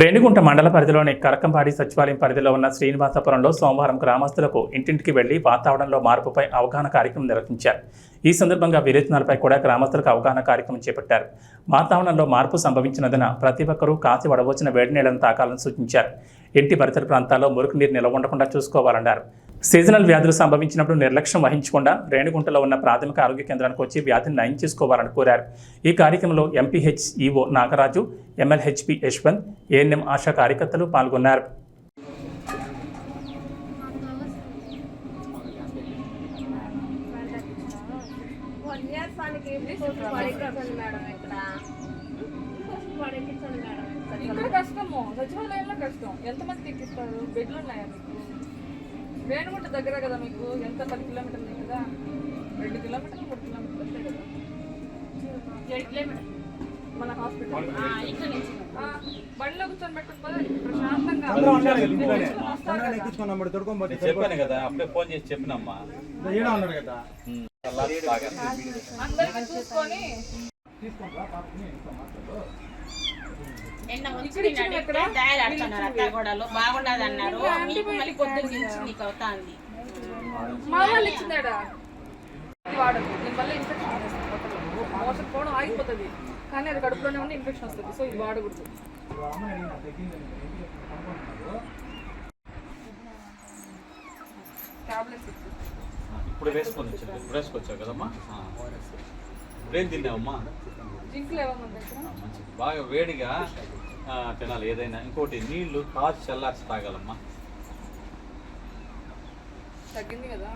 రేణిగుంట మండల పరిధిలోని కరకంపాడి సచివాలయం పరిధిలో ఉన్న శ్రీనివాసపురంలో సోమవారం గ్రామస్తులకు ఇంటింటికి వెళ్ళి వాతావరణంలో మార్పుపై అవగాహన కార్యక్రమం నిర్వహించారు. ఈ సందర్భంగా విరేచనాలపై కూడా గ్రామస్తులకు అవగాహన కార్యక్రమం చేపట్టారు. వాతావరణంలో మార్పు సంభవించినందున ప్రతి ఒక్కరూ కాసి వడవచ్చిన వేడి నీళ్ళను తాకాలని సూచించారు. ఇంటి పరిసర ప్రాంతాల్లో మురికి నీరు నిల్వ ఉండకుండా చూసుకోవాలన్నారు. సీజనల్ వ్యాధులు సంభవించినప్పుడు నిర్లక్ష్యం వహించకుండా రేణిగుంటలో ఉన్న ప్రాథమిక ఆరోగ్య కేంద్రానికి వచ్చి వ్యాధిని నయం చేసుకోవాలని కోరారు. ఈ కార్యక్రమంలో MPHEO Nagaraju MLHP Yashwant ANM ASHA కార్యకర్తలు పాల్గొన్నారు. ఇక్కడ కష్టము. సచివాలయంలో కష్టం. ఎంతమంది ఎక్కిస్తారు బెడ్లు ఉన్నాయా మీకు? వేణుగుంట దగ్గర కదా మీకు? ఎంత పది కిలోమీటర్లు కదా? రెండు కిలోమీటర్లు మూడు కిలోమీటర్లు అంతే కదా? ఏడు కిలోమీటర్ మన హాస్పిటల్. ఇక్కడ నుంచి. ఆ, బండిలో కూర్చొని పెట్టుకుని ప్రశాంతంగా. చెప్పాను కదా అప్పుడే ఫోన్ చేసి చెప్పినమ్మా. కదా? అందరికీ చూసుకొని నిన్న? తయారు ఆడుతున్నారు బాగుండదు అన్నారు. మీకు మళ్ళీ పొద్దున్న నుంచి నీకు అవుతాంది. మా వాళ్ళు ఇచ్చిందాడా? ఇది వాడదు దీనివల్ల ఇన్ఫెక్షన్ వస్తుంది పొట్టలో. మోషన్ పోవడం ఆగిపోతుంది. కానీ అది కడుపులోనే ఉండి ఇన్ఫెక్షన్ వస్తుంది. సో ఇది వాడకూడదు. టాబ్లెట్స్ ఇప్పుడు వేసుకొని ఇప్పుడు వేసుకొచ్చావు కదమ్మా? ఆ. ఇప్పుడేం తిన్నావమ్మా? బాగా వేడిగా ఆ, తినాలి. ఏదైనా ఇంకోటి నీళ్ళు కాచి చల్లార్చి తాగాలమ్మా. తగ్గింది కదా?